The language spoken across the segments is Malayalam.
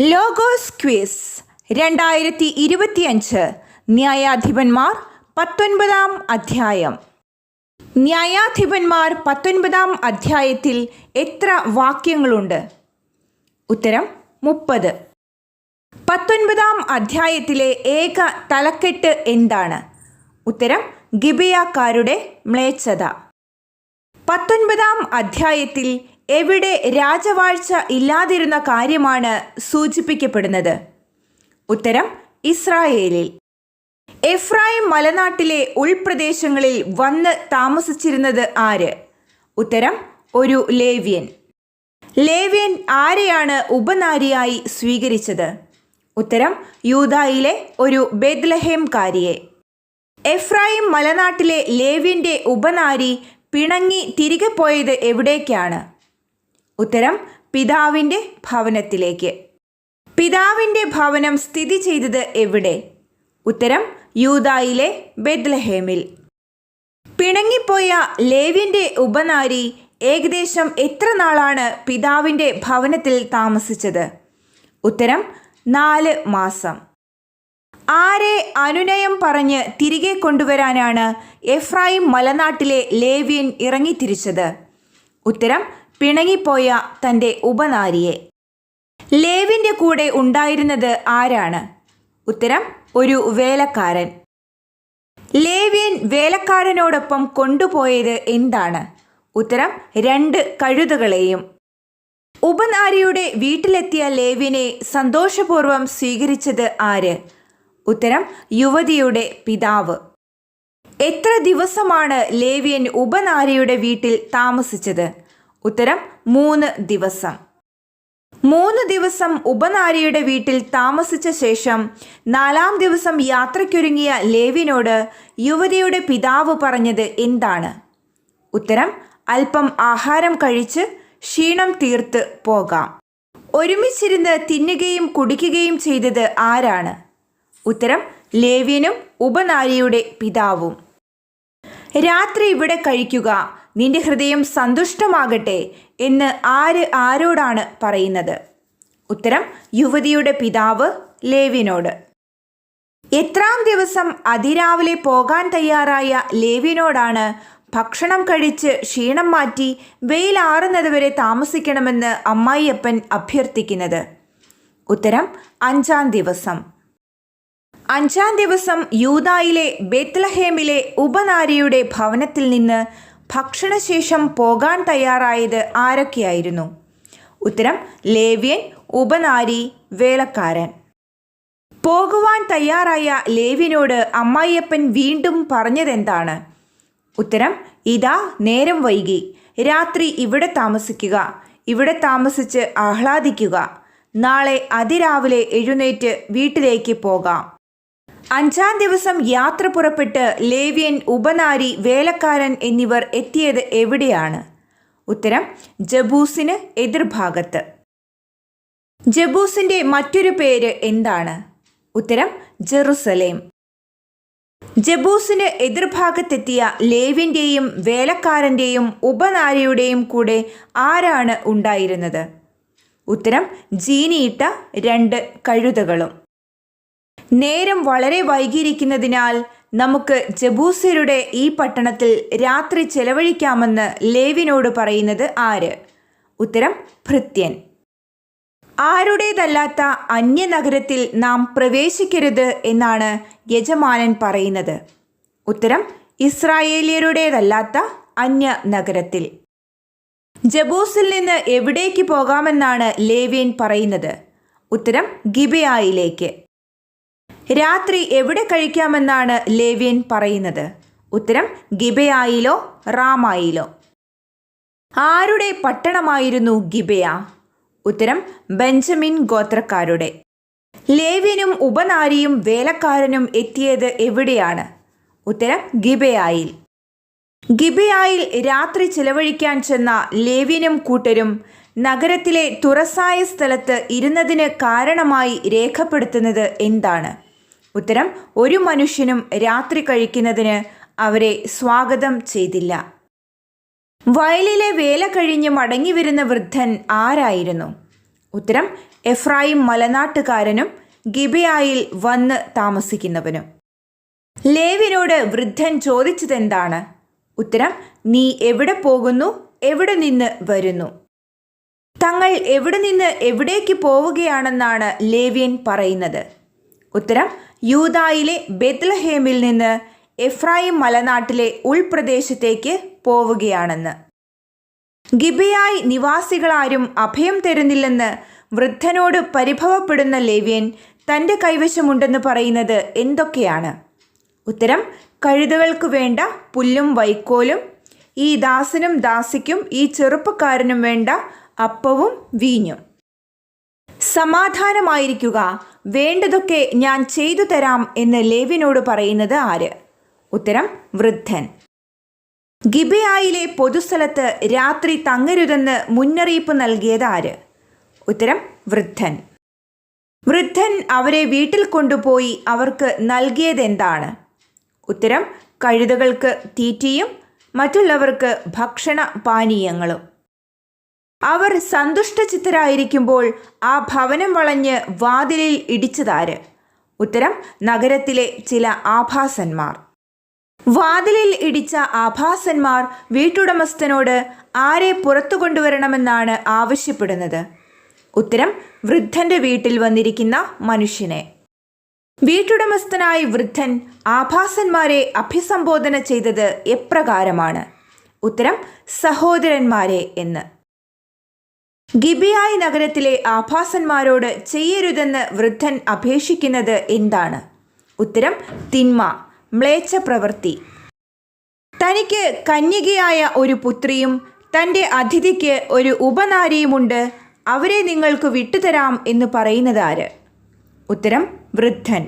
Logos quiz. രണ്ടായിരത്തി ഇരുപത്തിയഞ്ച് ന്യായാധിപന്മാർ പത്തൊൻപതാം അധ്യായം. ന്യായാധിപന്മാർ പത്തൊൻപതാം അധ്യായത്തിൽ എത്ര വാക്യങ്ങളുണ്ട്? ഉത്തരം മുപ്പത്. പത്തൊൻപതാം അധ്യായത്തിലെ ഏക തലക്കെട്ട് എന്താണ്? ഉത്തരം ഗിബിയാക്കാരുടെ മ്ലേച്ഛത. പത്തൊൻപതാം അധ്യായത്തിൽ എവിടെ രാജവാഴ്ച ഇല്ലാതിരുന്ന കാര്യമാണ് സൂചിപ്പിക്കപ്പെടുന്നത്. ഉത്തരം ഇസ്രായേലിൽ. എഫ്രായിം മലനാട്ടിലെ ഉൾപ്രദേശങ്ങളിൽ വന്ന് താമസിച്ചിരുന്നത് ആര്? ഉത്തരം ഒരു ലേവ്യൻ. ലേവ്യൻ ആരെയാണ് ഉപനാരിയായി സ്വീകരിച്ചത്? ഉത്തരം യൂതായിലെ ഒരു ബെദ്ലഹേംകാരിയെ എഫ്രായിം മലനാട്ടിലെ ലേവ്യന്റെ ഉപനാരി പിണങ്ങി തിരികെ പോയത് എവിടേക്കാണ്? ഉത്തരം പിതാവിന്റെ ഭവനത്തിലേക്ക്. പിതാവിന്റെ ഭവനം സ്ഥിതി ചെയ്തത് എവിടെ? ഉത്തരം യൂതായിലെ ബെദ്ലഹേമിൽ പിണങ്ങിപ്പോയ ലേവിന്റെ ഉപനാരി ഏകദേശം എത്ര നാളാണ് പിതാവിന്റെ ഭവനത്തിൽ താമസിച്ചത്? ഉത്തരം നാല് മാസം. ആരെ അനുനയം പറഞ്ഞ് തിരികെ കൊണ്ടുവരാനാണ് എഫ്രായിം മലനാട്ടിലെ ലേവ്യൻ ഇറങ്ങിത്തിരിച്ചത്? ഉത്തരം പിണങ്ങിപ്പോയ തന്റെ ഉപനാരിയെ. ലേവിന്റെ കൂടെ ഉണ്ടായിരുന്നത് ആരാണ്? ഉത്തരം ഒരു വേലക്കാരൻ. ലേവ്യൻ വേലക്കാരനോടൊപ്പം കൊണ്ടുപോയത് എന്താണ്? ഉത്തരം രണ്ട് കഴുതകളെയും. ഉപനാരിയുടെ വീട്ടിലെത്തിയ ലേവിനെ സന്തോഷപൂർവം സ്വീകരിച്ചത് ആര്? ഉത്തരം യുവതിയുടെ പിതാവ്. എത്ര ദിവസമാണ് ലേവ്യൻ ഉപനാരിയുടെ വീട്ടിൽ താമസിച്ചത്? ഉത്തരം മൂന്ന് ദിവസം. മൂന്ന് ദിവസം ഉപനാരിയുടെ വീട്ടിൽ താമസിച്ച ശേഷം നാലാം ദിവസം യാത്രയ്ക്കൊരുങ്ങിയ ലേവിനോട് യുവതിയുടെ പിതാവ് പറഞ്ഞത് എന്താണ്? ഉത്തരം അല്പം ആഹാരം കഴിച്ച് ക്ഷീണം തീർത്ത് പോകാം. ഒരുമിച്ചിരുന്ന് തിന്നുകയും കുടിക്കുകയും ചെയ്തത് ആരാണ്? ഉത്തരം ലേവ്യനും ഉപനാരിയുടെ പിതാവും. രാത്രി ഇവിടെ കഴിക്കുക നിന്റെ ഹൃദയം സന്തുഷ്ടമാകട്ടെ എന്ന് ആര് ആരോടാണ് പറയുന്നത്? ഉത്തരം യുവതിയുടെ പിതാവ് ലേവിനോട് എത്രാം ദിവസം അതിരാവിലെ പോകാൻ തയ്യാറായ ലേവിനോടാണ് ഭക്ഷണം കഴിച്ച് ക്ഷീണം മാറ്റി വെയിലാറുന്നതുവരെ താമസിക്കണമെന്ന് അമ്മായിയപ്പൻ അഭ്യർത്ഥിക്കുന്നത്. ഉത്തരം അഞ്ചാം ദിവസം. അഞ്ചാം ദിവസം യൂതായിലെ ബെത്ലഹേമിലെ ഉപനാരിയുടെ ഭവനത്തിൽ നിന്ന് ഭക്ഷണശേഷം പോകാൻ തയ്യാറായത് ആരൊക്കെയായിരുന്നു? ഉത്തരം ലേവ്യൻ ഉപനാരി വേലക്കാരൻ. പോകുവാൻ തയ്യാറായ ലേവ്യനോട് അമ്മായിയപ്പൻ വീണ്ടും പറഞ്ഞതെന്താണ്? ഉത്തരം ഇതാ നേരം വൈകി. രാത്രി ഇവിടെ താമസിക്കുക. ഇവിടെ താമസിച്ച് ആഹ്ലാദിക്കുക. നാളെ അതിരാവിലെ എഴുന്നേറ്റ് വീട്ടിലേക്ക് പോകാം. അഞ്ചാം ദിവസം യാത്ര പുറപ്പെട്ട് ലേവ്യൻ ഉപനാരി വേലക്കാരൻ എന്നിവർ എത്തിയത് എവിടെയാണ്? ഉത്തരം ജബൂസിന് എതിർഭാഗത്ത്. ജബൂസിന്റെ മറ്റൊരു പേര് എന്താണ്? ഉത്തരം ജെറുസലേം. ജബൂസിന് എതിർഭാഗത്തെത്തിയ ലേവിന്റെയും വേലക്കാരന്റെയും ഉപനാരിയുടെയും കൂടെ ആരാണ് ഉണ്ടായിരുന്നത്? ഉത്തരം ജീനിയിട്ട രണ്ട് കഴുതകളും. നേരം വളരെ വൈകിയിരിക്കുന്നതിനാൽ നമുക്ക് ജബൂസ്യരുടെ ഈ പട്ടണത്തിൽ രാത്രി ചെലവഴിക്കാമെന്ന് ലേവിനോട് പറയുന്നത് ആര്? ഉത്തരം ഭൃത്യൻ. ആരുടേതല്ലാത്ത അന്യനഗരത്തിൽ നാം പ്രവേശിക്കരുത് എന്നാണ് യജമാനൻ പറയുന്നത്. ഉത്തരം ഇസ്രായേലിയരുടേതല്ലാത്ത അന്യ നഗരത്തിൽ ജബൂസിൽ നിന്ന് എവിടേക്ക് പോകാമെന്നാണ് ലേവ്യൻ പറയുന്നത്. ഉത്തരം ഗിബയായിലേക്ക്. രാത്രി എവിടെ കഴിക്കാമെന്നാണ് ലേവ്യൻ പറയുന്നത്? ഉത്തരം ഗിബയായിലോ റാമായിലോ. ആരുടെ പട്ടണമായിരുന്നു ഗിബയ? ഉത്തരം ബെഞ്ചമിൻ ഗോത്രക്കാരുടെ. ലേവ്യനും ഉപനാരിയും വേലക്കാരനും എത്തിയത് എവിടെയാണ്? ഉത്തരം ഗിബയായിൽ. ഗിബയായിൽ രാത്രി ചിലവഴിക്കാൻ ചെന്ന ലേവ്യനും കൂട്ടരും നഗരത്തിലെ തുറസായ സ്ഥലത്ത് ഇരുന്നതിന് കാരണമായി രേഖപ്പെടുത്തുന്നത് എന്താണ്? ഉത്തരം ഒരു മനുഷ്യനും രാത്രി കഴിക്കുന്നതിന് അവരെ സ്വാഗതം ചെയ്തില്ല. വയലിലെ വേല കഴിഞ്ഞ് മടങ്ങി വരുന്ന വൃദ്ധൻ ആരായിരുന്നു? ഉത്തരം എഫ്രായിം മലനാട്ടുകാരനും ഗിബയായിൽ വന്ന് താമസിക്കുന്നവനും. ലേവിനോട് വൃദ്ധൻ ചോദിച്ചതെന്താണ്? ഉത്തരം നീ എവിടെ പോകുന്നു? എവിടെ നിന്ന് വരുന്നു? തങ്ങൾ എവിടെ നിന്ന് എവിടേക്ക് പോവുകയാണെന്നാണ് ലേവ്യൻ പറയുന്നത്. ഉത്തരം യൂതായിലെ ബെത്ലഹേമിൽ നിന്ന് എഫ്രായിം മലനാട്ടിലെ ഉൾപ്രദേശത്തേക്ക് പോവുകയാണെന്ന്. ഗിബയായി നിവാസികളാരും അഭയം തരുന്നില്ലെന്ന് വൃദ്ധനോട് പരിഭവപ്പെടുന്ന ലേവ്യൻ തന്റെ കൈവശമുണ്ടെന്ന് പറയുന്നത് എന്തൊക്കെയാണ്? ഉത്തരം കഴുതകൾക്ക് വേണ്ട പുല്ലും വൈക്കോലും ഈ ദാസനും ദാസിക്കും ഈ ചെറുപ്പക്കാരനും വേണ്ട അപ്പവും വീഞ്ഞും. സമാധാനമായിരിക്കുക വേണ്ടതൊക്കെ ഞാൻ ചെയ്തു തരാം എന്ന് ലേവിനോട് പറയുന്നത് ആര്? ഉത്തരം വൃദ്ധൻ. ഗിബയായിലെ പൊതുസ്ഥലത്ത് രാത്രി തങ്ങരുതെന്ന് മുന്നറിയിപ്പ് നൽകിയത് ആര്? ഉത്തരം വൃദ്ധൻ. വൃദ്ധൻ അവരെ വീട്ടിൽ കൊണ്ടുപോയി അവർക്ക് നൽകിയതെന്താണ് ഉത്തരം കഴുതകൾക്ക് തീറ്റയും മറ്റുള്ളവർക്ക് ഭക്ഷണ പാനീയങ്ങളും അവർ സന്തുഷ്ടചിത്തരായിരിക്കുമ്പോൾ ആ ഭവനം വളഞ്ഞ് വാതിലിൽ ഇടിച്ചതാര്? ഉത്തരം നഗരത്തിലെ ചില ആഭാസന്മാർ. വാതിലിൽ ഇടിച്ച ആഭാസന്മാർ വീട്ടുടമസ്ഥനോട് ആരെ പുറത്തു കൊണ്ടുവരണമെന്നാണ് ആവശ്യപ്പെടുന്നത്. ഉത്തരം വൃദ്ധന്റെ വീട്ടിൽ വന്നിരിക്കുന്ന മനുഷ്യനെ. വീട്ടുടമസ്ഥനായ വൃദ്ധൻ ആഭാസന്മാരെ അഭിസംബോധന ചെയ്തത് എപ്രകാരമാണ്? ഉത്തരം സഹോദരന്മാരെ എന്ന്. ഗിബിയായി നഗരത്തിലെ ആഭാസന്മാരോട് ചെയ്യരുതെന്ന് വൃദ്ധൻ അപേക്ഷിക്കുന്നത് എന്താണ്? ഉത്തരം തിന്മ മ്ലേച്ഛ പ്രവൃത്തി തനിക്ക് കന്യകയായ ഒരു പുത്രിയും തന്റെ അതിഥിക്ക് ഒരു ഉപനാരിയുമുണ്ട് അവരെ നിങ്ങൾക്ക് വിട്ടുതരാം എന്ന് പറയുന്നതാര് ഉത്തരം വൃദ്ധൻ.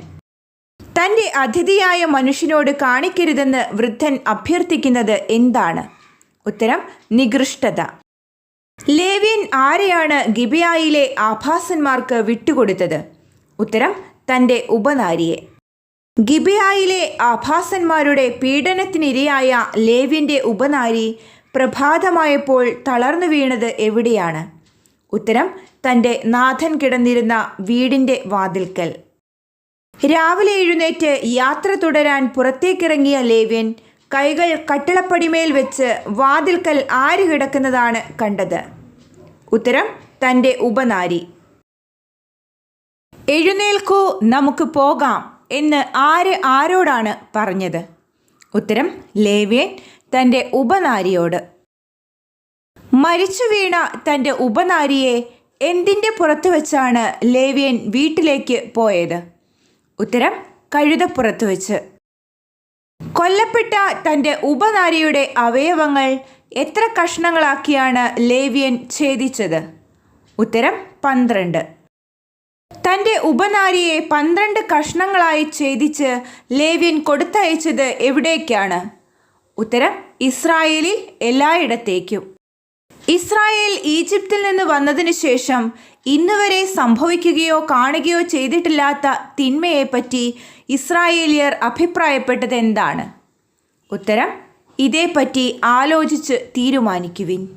തന്റെ അതിഥിയായ മനുഷ്യനോട് കാണിക്കരുതെന്ന് വൃദ്ധൻ അഭ്യർത്ഥിക്കുന്നത് എന്താണ്? ഉത്തരം നികൃഷ്ടത. ലേവ്യൻ ആരെയാണ് ഗിബിയായിലെ ആഭാസന്മാർക്ക് വിട്ടുകൊടുത്തത്? ഉത്തരം തന്റെ ഉപനാരിയെ. ഗിബിയായിലെ ആഭാസന്മാരുടെ പീഡനത്തിനിരയായ ലേവ്യന്റെ ഉപനാരി പ്രഭാതമായപ്പോൾ തളർന്നു വീണത് എവിടെയാണ്? ഉത്തരം തന്റെ നാഥൻ കിടന്നിരുന്ന വീടിന്റെ വാതിൽക്കൽ. രാവിലെ എഴുന്നേറ്റ് യാത്ര തുടരാൻ പുറത്തേക്കിറങ്ങിയ ലേവ്യൻ കൈകൾ കട്ടിളപ്പടിമേൽ വെച്ച് വാതിൽക്കൽ ആര് കിടക്കുന്നതാണ് കണ്ടത്. ഉത്തരം തന്റെ ഉപനാരി. എഴുന്നേൽക്കൂ നമുക്ക് പോകാം എന്ന് ആര് ആരോടാണ് പറഞ്ഞത്? ഉത്തരം ലേവ്യൻ തന്റെ ഉപനാരിയോട്. മരിച്ചു വീണ തന്റെ ഉപനാരിയെ എന്തിന്റെ പുറത്ത് വെച്ചാണ് ലേവ്യൻ വീട്ടിലേക്ക് പോയത്? ഉത്തരം കഴുതപ്പുറത്ത് വെച്ച്. കൊല്ലപ്പെട്ട തന്റെ ഉപനാരിയുടെ അവയവങ്ങൾ എത്ര കഷ്ണങ്ങളാക്കിയാണ് ലേവ്യൻ ഛേദിച്ചത്? ഉത്തരം പന്ത്രണ്ട്. തന്റെ ഉപനാരിയെ പന്ത്രണ്ട് കഷ്ണങ്ങളായി ഛേദിച്ച് ലേവ്യൻ കൊടുത്തയച്ചത് എവിടേക്കാണ്? ഉത്തരം ഇസ്രായേലിൽ എല്ലായിടത്തേക്കും. ഇസ്രായേൽ ഈജിപ്തിൽ നിന്ന് വന്നതിന് ശേഷം ഇന്നുവരെ സംഭവിക്കുകയോ കാണുകയോ ചെയ്തിട്ടില്ലാത്ത തിന്മയെപ്പറ്റി ഇസ്രായേലിയർ അഭിപ്രായപ്പെട്ടത് എന്താണ് ഉത്തരം ഇതേപ്പറ്റി ആലോചിച്ച് തീരുമാനിക്കുവിൻ.